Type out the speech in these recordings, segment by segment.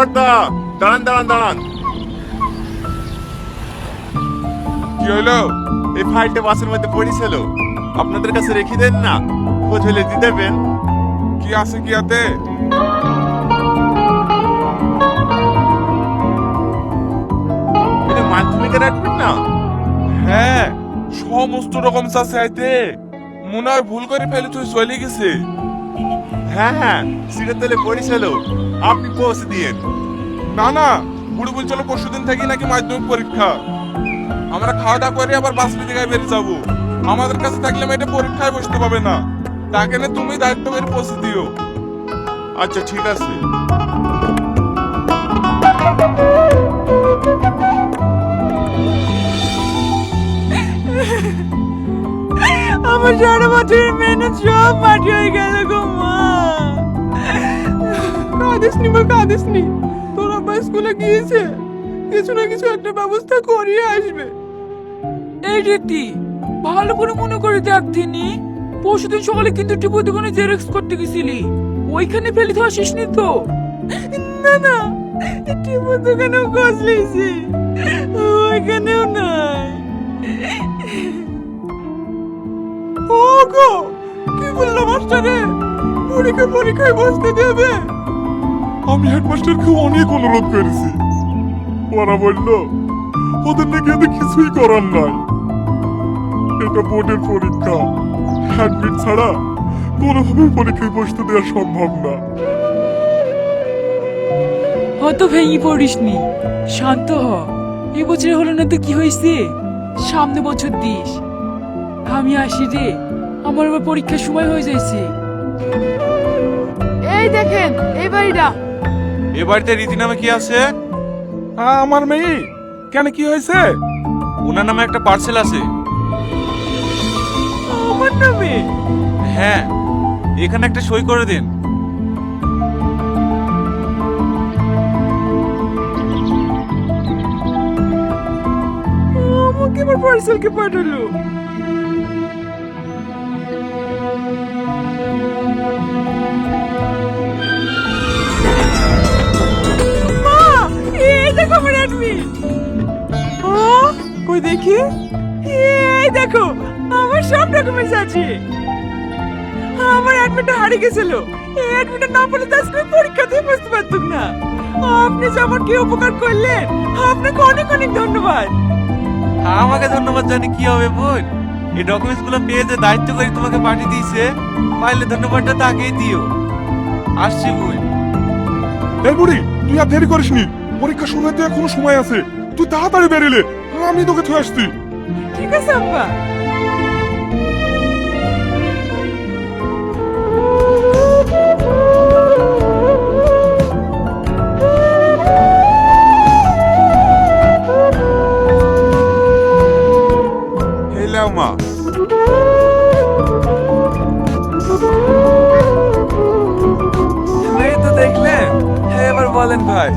ও দাঁড়ান দাঁড়ান দাঁড়ান। কি হলো এই ফাইলটা বাসের মধ্যে পড়েছিল। আপনাদের কাছে রেখে দেন না। খোঁজ হলে দিয়ে দেবেন। কি আছে কি আতে? এটা মাধ্যমিকের রাখবেন না? হ্যাঁ সমস্ত রকম চাষে আইতে। মনে হয় ভুল করে ফেলে তুই চলে গেছে। হ্যাঁ হ্যাঁ সিটের তলে পড়েছিল আপনি পৌঁছে দিয়েন। না না বুড়ি বলছিল পরশু দিন থেকে নাকি মাধ্যমিক পরীক্ষা। আমরা খাওয়া দাওয়া করে আবার বাস থেকে বেরিয়ে যাব। আমাদের কাছে থাকলে মেয়েটা পরীক্ষায় বসতে পাবে না। তাকে নিয়ে তুমি দায়িত্ব করে পৌঁছে দিও। আচ্ছা ঠিক আছে। আমার সারা বছরের মেহনত সব মাটি হয়ে গেল গো মা। কাঁদিস নি মা কাঁদিস নি তোর আব্বা স্কুলে গিয়েছে কিছু না কিছু একটা ব্যবস্থা করিয়ে আসবে। এই রীতি ভালো করে মনে করে দেখ দিনি পরশুদিন সকালে কিন্তু টিপু দোকানে জেরক্স করতে গেছিলি। ওইখানে ফেলে তো আসিস নি তো? না না টিপু দোকানেও খোঁজ লিয়েছি ওইখানেও নাই। ওগো কি বলল মাস্টারে? পরীক্ষা পরীক্ষায় বসতে দেবে। আমি হেডমাস্টারকে অনেক অনুরোধ করেছি। ওরা বলল ওদের নাকি এতে কিছুই করার নাই। এটা বোর্ডের পরীক্ষা। অ্যাডমিট ছাড়া কোনোভাবে পরীক্ষায় বসতে দেওয়া সম্ভব না। অত ভেঙে পড়িসনি। শান্ত হ। এ বছর হলো না তো কি হয়েছে? সামনে বছর দিস। আমি আসি রে। আমার আবার পরীক্ষার সময় হয়ে যাইছে। এই দেখেন এই বাড়িটা। এ বাড়িতে রীতি নামে কি আছে? আমার মেয়ে। কেন কি হয়েছে? ওনার নামে একটা পার্সেল আছে। আমার নামে? হ্যাঁ এখানে একটা সই করে দিন। আমাকে আমার পার্সেলকে পাঠালো? দেখি? এই দেখো আমার সব ডকুমেন্টস আছে। আমার অ্যাডমিটটা হারিয়ে গেছিল। এই অ্যাডমিটটা না পেলে তো আজকে পরীক্ষা দিয়ে বসতে পারতুম না। আপনি যে আমার কি উপকার করলেন আপনাকে অনেক অনেক ধন্যবাদ। আমাকে ধন্যবাদ জানি কি হবে বোন। এই ডকুমেন্টসগুলো পেয়ে যে দায়িত্ব করে তোমাকে পাঠিয়ে দিয়েছে পাইলে ধন্যবাদটা তাকেই দিও। আসছি বোন। এই বুড়ি তুই আর দেরি করিসনি। পরীক্ষা শুরু হতে এখনও সময় আছে। তুই তাড়াতাড়ি বেরিলে। আমি তোকে থুয়ে আসছি। ঠিক আছে আব্বা। হেলাও মা। এই তো দেখলেন। এবার বলেন ভাই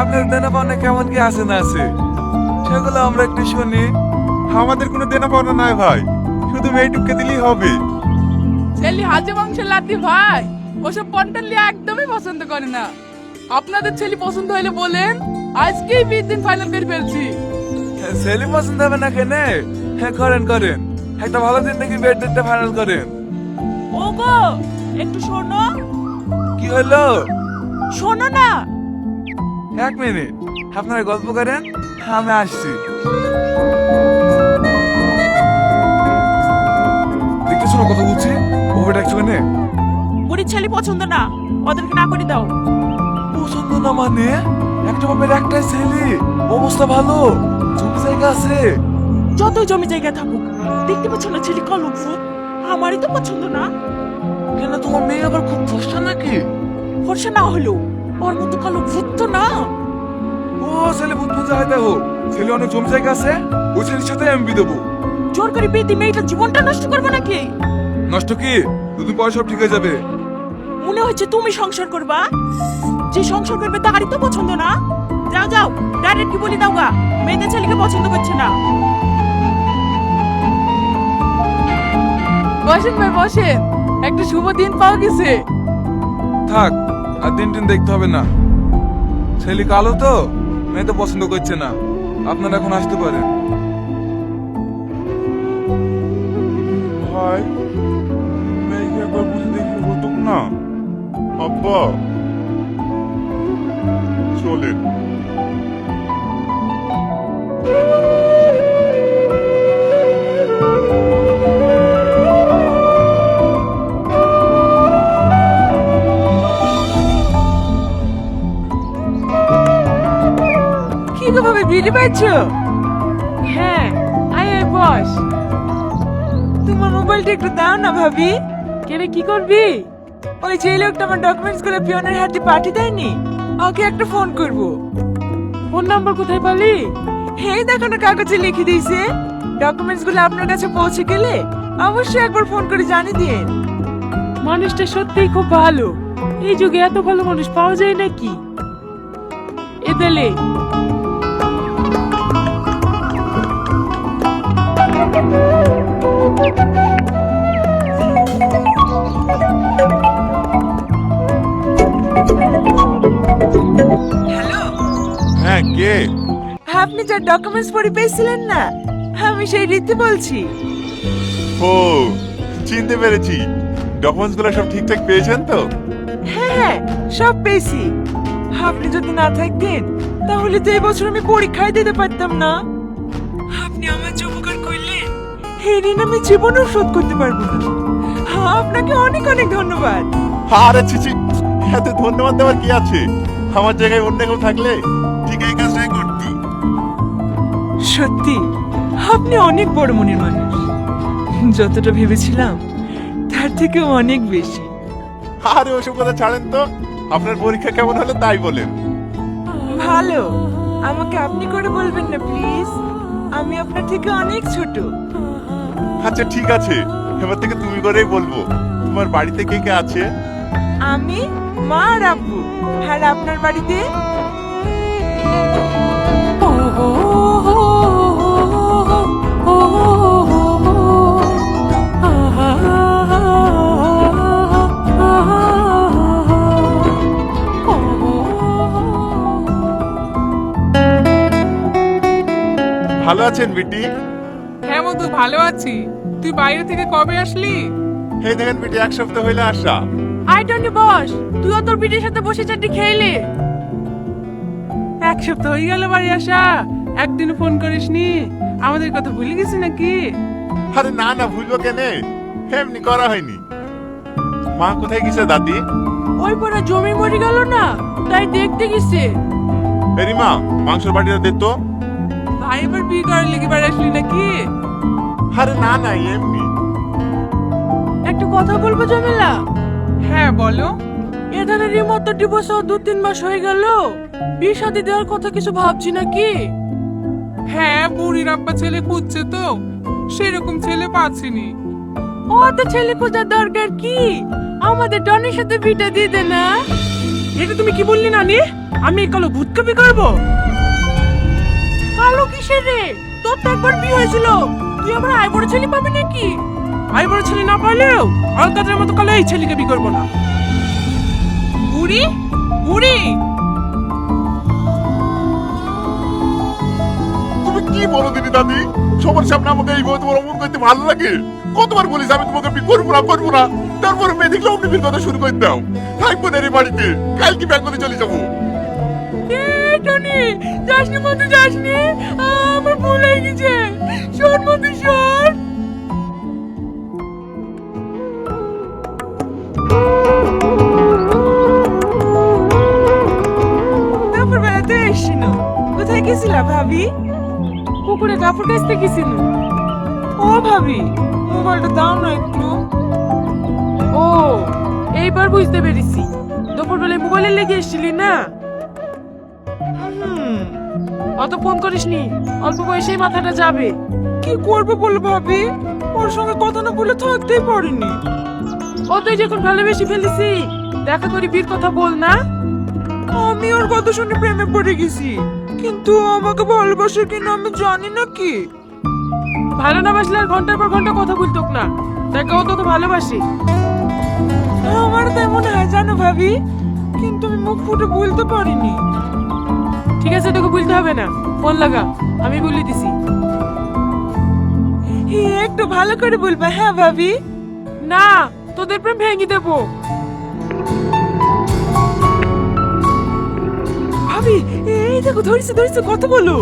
আপনার দেনা পাওনা কেমন কি আছে না আছে? সেগুলো আমরা একটু শুনি। আমাদের কোনো দেনা পাওনা নাই ভাই। শুধু মেয়েটুককে দিলেই হবে। ছেলে হাজে মাংসের লাতি ভাই ওসব পন্টালি একদমই পছন্দ করে না। আপনাদের ছেলে পছন্দ হইলে বলেন আজকেই বিশ দিন ফাইনাল করে ফেলছি। ছেলে পছন্দ হবে না কেনে? হ্যাঁ করেন করেন। একটা ভালো দিন দেখি বেড ডেটটা ফাইনাল করেন। ওগো একটু শোনো। কি হলো? শোনো না। এক মিনিট। আপনারা গল্প করেন। আমি আসছি। দেখতেছো না কথা বলছি ওভার ডাকছো কেনে? বুড়ির ছেলে পছন্দ না। ওদেরকে না করে দাও। পছন্দ না মানে? একটা বাপের একটাই ছেলে। অবস্থা ভালো। জমি জায়গা আছে। যত জমি জায়গা থাকুক দেখতে পাচ্ছ না ছেলে ফুট আমারই তো পছন্দ না। কেন তোমার মেয়ে আবার খুব ফসা নাকি? ফর্সা না হলেও ওর মতো কালো ভূত তো না। ও ছেলে ভূত যায় দেখো ছেলে অনেক জমি জায়গা আছে ওই ছেলের সাথে আমি বিয়ে দেবো। জোর করে বিয়ে দিয়ে মেয়েটার জীবনটা নষ্ট করবে নাকি? নষ্ট কি? দুদিন পরে সব ঠিক হয়ে যাবে। মনে হচ্ছে তুমি সংসার করবা? যে সংসার করবে তারই তো পছন্দ না। যাও যাও ডাইরেক্ট কি বলি দাও গা মেয়েদের ছেলেকে পছন্দ করছে না। বসেন ভাই বসেন। একটা শুভ দিন পাওয়া গেছে। থাক আর দিন দিন দেখতে হবে না। ছেলে কালো তো? মেয়ে তো পছন্দ করছে না। আপনারা এখন আসতে পারেন। ভাই, মেয়েকে একবার বুঝে দেখলে হতো না। আব্বা, চলেন। বিড়ি পাচ্ছ হ্যাঁ আয় আয় বস। তোমার মোবাইলটা একটু দাও না ভাবি। কেনে কি করবি? ওই যে লোকটা আমার ডকুমেন্টসগুলো পিয়নের হাতে পাঠিয়ে দেয়নি ওকে একটা ফোন করব। ফোন নাম্বার কোথায় পালি? এই দেখো না কাগজে লিখে দিয়েছে। ডকুমেন্টসগুলো আপনার কাছে পৌঁছে গেলে অবশ্যই একবার ফোন করে জানিয়ে দিন। মানুষটা সত্যিই খুব ভালো। এই যুগে এত ভালো মানুষ পাওয়া যায় নাকি? এদেলে হ্যাঁ কে? আপনি যার ডকুমেন্টস পড়ে পেয়েছিলেন না আমি সেই রীতি বলছি। ও চিনতে পেরেছি। ডকুমেন্টসগুলো সব ঠিকঠাক পেয়েছেন তো? হ্যাঁ হ্যাঁ সব পেয়েছি। আপনি যদি না থাকতেন তাহলে তো এই বছর আমি পরীক্ষায় দিতে পারতাম না। এই ঋণ আমি জীবনেও শোধ করতে পারব না। আপনাকে অনেক অনেক ধন্যবাদ। আরে চিচি এত ধন্যবাদ দেওয়ার কি আছে? আমার জায়গায় অন্য কেউ থাকলে ঠিক এই কাজটাই করতি। সত্যি আপনি অনেক বড় মনের মানুষ। যতটা ভেবেছিলাম তার থেকে অনেক বেশি। আরে ওসব কথা ছাড়েন তো। আপনার পরীক্ষা কেমন হলো তাই বলেন। ভালো। আমাকে আপনি করে বলবেন না প্লিজ। আমি আপনার থেকে অনেক ছোট। আচ্ছা ঠিক আছে। এবার থেকে তুমি করেই বলব তোমার বাড়িতে কে কে আছে? আমি মা আর আব্বু। আর আপনার বাড়িতে? ভালো আছেন বিটি? ভালো আছি। তুই বাইরে থেকে কবে আসলি? এই দেখেন বিটি এক সপ্তাহ হইলে আসা। টনি বস তুইও তোর সাথে বসে চাটি খেলে এক সপ্তাহ হয়ে গেল বাড়ি আসা। একদিন ফোন করিসনি? আমাদের কথা ভুলে গেছি নাকি? আরে না না ভুলবো কেনে? এমনি করা হয়নি। মা কোথায় গেছে দাদি? ওই পরে জমি মরে গেল না তাই দেখতে গেছে। এরি মা মাংসের বাটিটা দে তো। ভাই এবার বিয়ে করার লেগে বাড়ি আসলি নাকি? আরে না না এমনি। একটা কথা বলব জমেলা? হ্যাঁ বলো। এধারে রিমোট তো ডিভোর্স দু তিন মাস হয়ে গেল। বিয়ে শাদি দেওয়ার কথা কিছু ভাবছি নাকি? হ্যাঁ বুড়ির আব্বা ছেলে খুঁজছে তো। সেরকম ছেলে পাচ্ছিনি। ও তো ছেলে খোঁজার দরকার কি? আমাদের ডনের সাথে বিটা দিয়ে দে না। এটা তুমি কি বললি নানি? আমি কালো ভূত কপি করব? কালো কিসের রে? তোর তো একবার বিয়ে হয়েছিল। তুই আবার আয় বড় ছেলে পাবি নাকি? আয় বড় ছেলে না পাইলেও অলকাদের মতো কালো এই ছেলেকে বিয়ে করব না। বুড়ি? বুড়ি? তুমি কি বলো দিদি দাদি? সবার সামনে আমাকে এই বই তোমার অমন করতে ভালো লাগে? কতবার বলিস আমি তোমাকে বিয়ে করব না করব না? তারপরে মেয়ে দেখলে অমনি কথা শুরু করে দাও। থাকব না রে বাড়িতে। কালকে করে চলে যাব। টনি যাসনি মতো যাসনি, আমার ভুল গেছে। শোন মতো শোন। তারপর বেড়াতে এসছিল। কোথায় গেছিলা ভাবি? পুকুরে কাপড় কাচতে গেছিল। ও ভাবি, মোবাইলটা দাও না একটু। ও, এইবার বুঝতে পেরেছি। দুপুর বেলায় মোবাইলে লেগে এসেছিলি না? অত ফোন করিসনি? অল্প বয়সেই মাথাটা যাবে। কি করব বলো ভাবি? ওর সঙ্গে কথা না বলে থাকতেই পারিনি। ও তুই যখন ভালোবেসে ফেলেছি দেখা করি বীর কথা বল না। আমি ওর কথা শুনে প্রেমে পড়ে গেছি। কিন্তু আমাকে ভালোবাসে কিনা আমি জানি না কি। ভালো না বাসলে আর ঘণ্টার পর ঘণ্টা কথা বলতো না। তাকে ও তোকে ভালোবাসি। আমার তেমন হয় জানো ভাবি কিন্তু আমি মুখ ফুটে বলতে পারিনি। ঠিক আছে তোকে বলতে হবে না। ফোন লাগা আমি বলে দিছি। একটু ভালো করে বলবা হ্যাঁ ভাবি? না তোদের প্রেম ভেঙে দেবো। ভাবি এই দেখো ধরেছে ধরেছে কত বলো?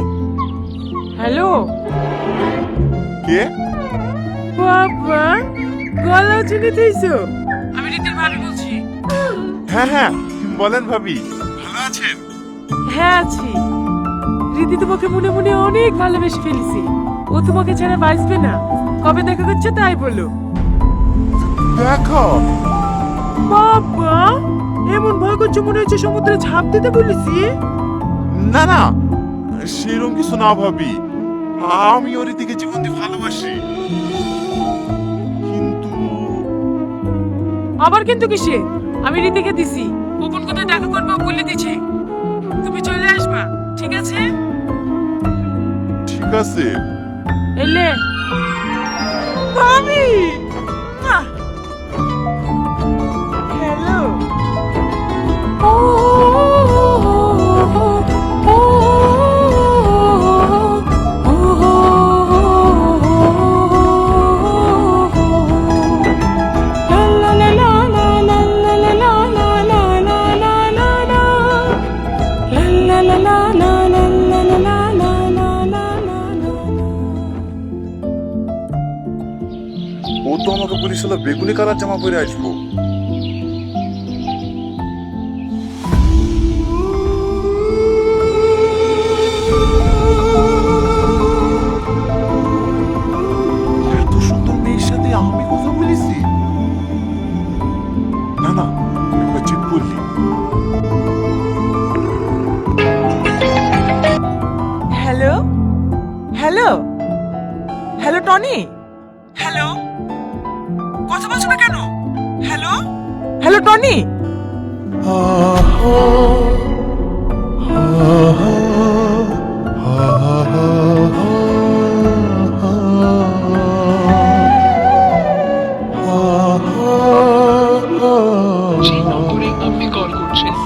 হ্যালো? কে? বাবা গলা চিনে দিয়েছ আমি রীতির ভাবি বলছি। হ্যাঁ হ্যাঁ বলেন ভাবি। হ্যাঁ আছি। রীতি তোমাকে মনে মনে অনেক ভালোবেসে ফেলেছি। ও তোমাকে ছাড়া বাঁচবে না। কবে দেখা করছে তাই বলো। দেখো। বাবা এমন ভয় করছে মনে হচ্ছে সমুদ্রে ঝাঁপ দিতে বলেছি? না না সেরকম কিছু না ভাবি। আমি ওর দিকে জীবন দিয়ে ভালোবাসি। কিন্তু আবার কিন্তু কিসে? আমি রীতিকে দিছি। গোপন কোথায় দেখা করব বলে দিছে। আছে ঠিক আছে। এলে। ভাবি! বলেছিল বেগুনি কালার জামা পরে আসব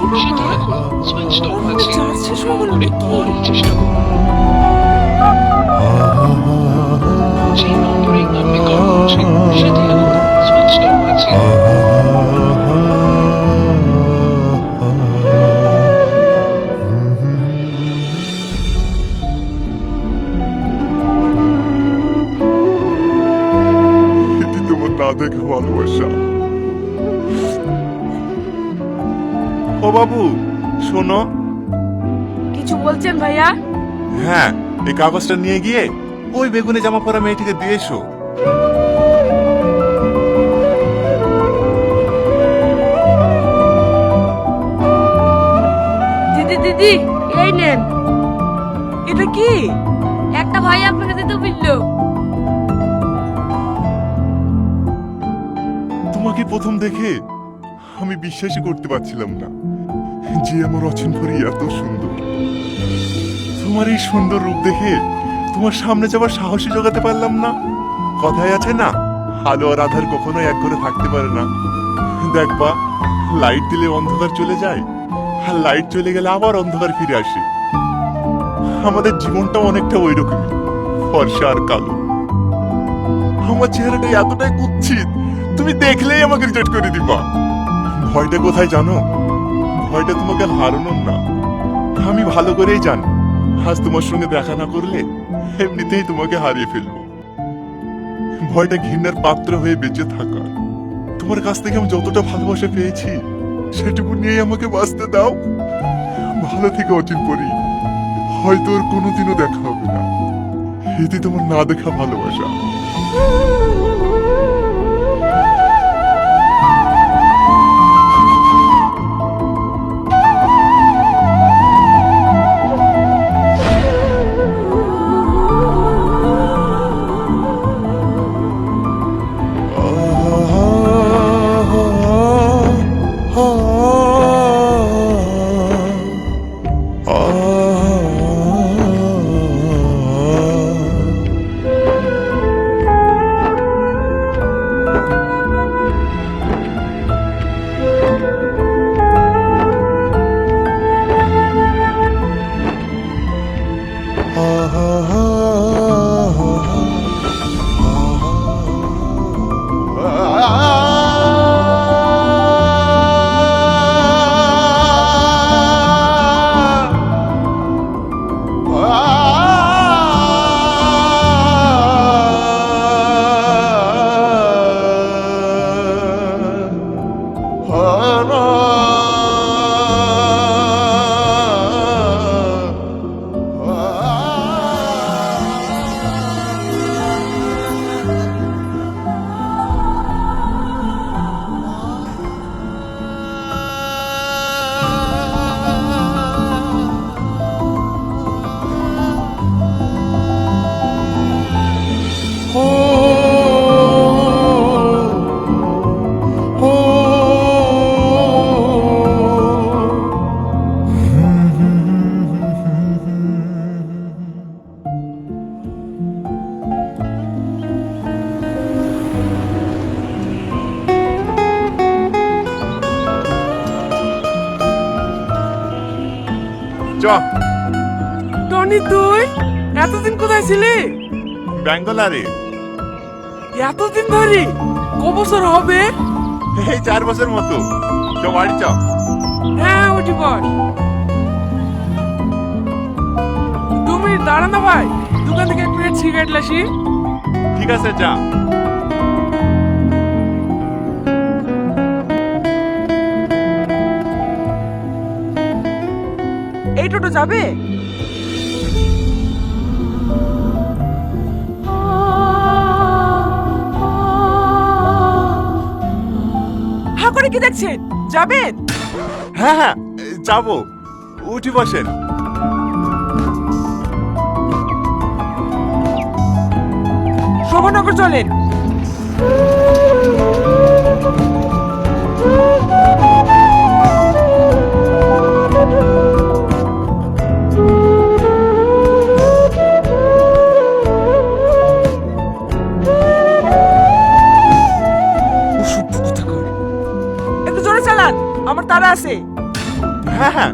করছেন সেটি এখন সুইচ অফ আছে চার্জ শেষ হয়ে গেল করে পরে চেষ্টা করুন এই কাগজটা নিয়ে গিয়ে ওই বেগুনে জামা পরা মেয়েটিকে দিয়ে এসো। দিদি দিদি এই নেন। এটা কি? একটা ভাই আপনাকে দিতে বলল। তোমাকে প্রথম দেখে আমি বিশ্বাসই করতে পারছিলাম না যে আমার অচিন পরি এত সুন্দর। তোমার এই সুন্দর রূপ দেখে তোমার সামনে যাবার সাহসী জোগাতে পারলাম না। কথায় আছে না, আলো আর আধার কখনোই এক করে থাকতে পারে না। দেখবা লাইট দিলে অন্ধকার চলে যায়, আর লাইট চলে গেলে আবার অন্ধকার ফিরে আসে। আমাদের জীবনটা অনেকটা ওই রকমই ফর্সা আর কালো। আমার চেহারাটা এতটাই কুৎসিত, তুমি দেখলেই আমাকে রিজেক্ট করে দিবা। ভয়টা কোথায় জানো? ভয়টা তোমাকে হারানোর না। আমি ভালো করেই জানি। আজ তোমার সঙ্গে দেখা না করলে এমনিতেই তোমাকে হারিয়ে ফেলব। ভয়টা ঘৃণার পাত্র হয়ে বেঁচে থাকা তোমার কাছ থেকে আমি যতটা ভালোবাসা পেয়েছি, সেটুকু নিয়েই আমাকে বাঁচতে দাও। ভালো থেকে অচিন পড়ি হয়তো ওর কোনোদিনও দেখা হবে না। এতে তোমার না দেখা ভালোবাসা। টনি তুই? এতদিন কোথায় ছিলি? ব্যাঙ্গলারে। এতদিন ধরে? ক বছর হবে? এই চার বছর মতো। চ বাড়ি চ। হ্যাঁ উঠি বস। তুমি দাঁড়া না ভাই দোকান থেকে এক প্লেট সিগারেট লাসি। ঠিক আছে যা। এই টোটো যাবে? হা করে কি দেখছেন? যাবেন? হ্যাঁ হ্যাঁ যাব। উঠি বসেন। শোভনগর চলেন। তারা আছে। হ্যাঁ হ্যাঁ।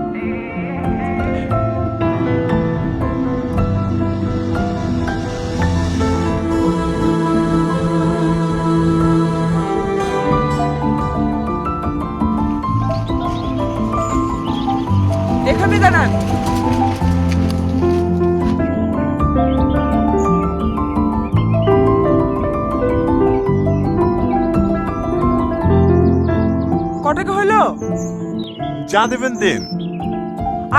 যা দেবেন দেন।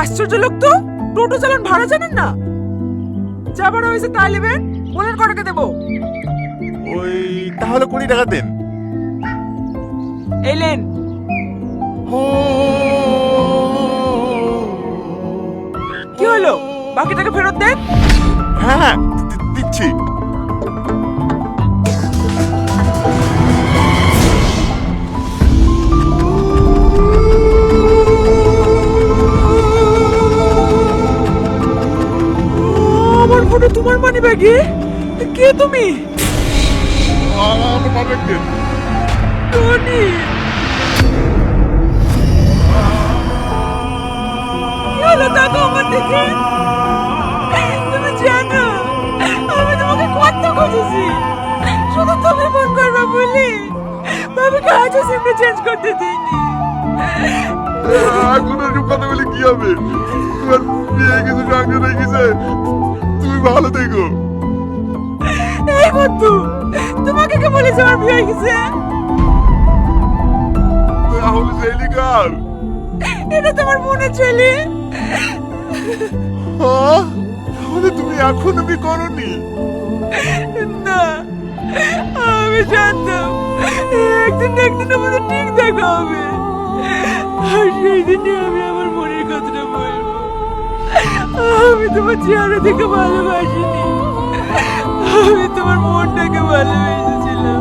আশ্চর্য লোক তো টোটো চালান ভাড়া জানেন না? যা ভাড়া হয়েছে তাই নেবেন বলেন কটাকা দেবো। ওই তাহলে কুড়ি টাকা দেন। এলেন কি হলো? বাকি টাকা ফেরত দেন? হ্যাঁ হ্যাঁ। ফোনে তোমার মানি ব্যাগে? কে তুমি? আমার পাবেন দেন টনি! কি হলো? দেখো আমার দিকে। তুমি জানো আমি তোমাকে কত খুঁজেছি। শুধু তুমি ফোন করবে বলি। সিমটা চেঞ্জ করতে দিইনি। এখন এরকম কথা বলে কি হবে? তোমার বিয়ে কিছু রেখেছে? ভালো থেকো। এই বন্ধু তোমাকে কে বলেছে আমার বিয়ে হয়ে গেছে? রাহুল এটা তোমার মনে ছেলে। তাহলে তুমি এখনও বি করনি? না আমি জানতাম একদিন না একদিন আমাদের ঠিক দেখা হবে। আর সেই দিনে আমি আমার মনের কথাটা বলব। আমি তোমার চেহারা দেখে ভালোবাসিনি। আমি তোমার মনটাকে ভালোবেসেছিলাম।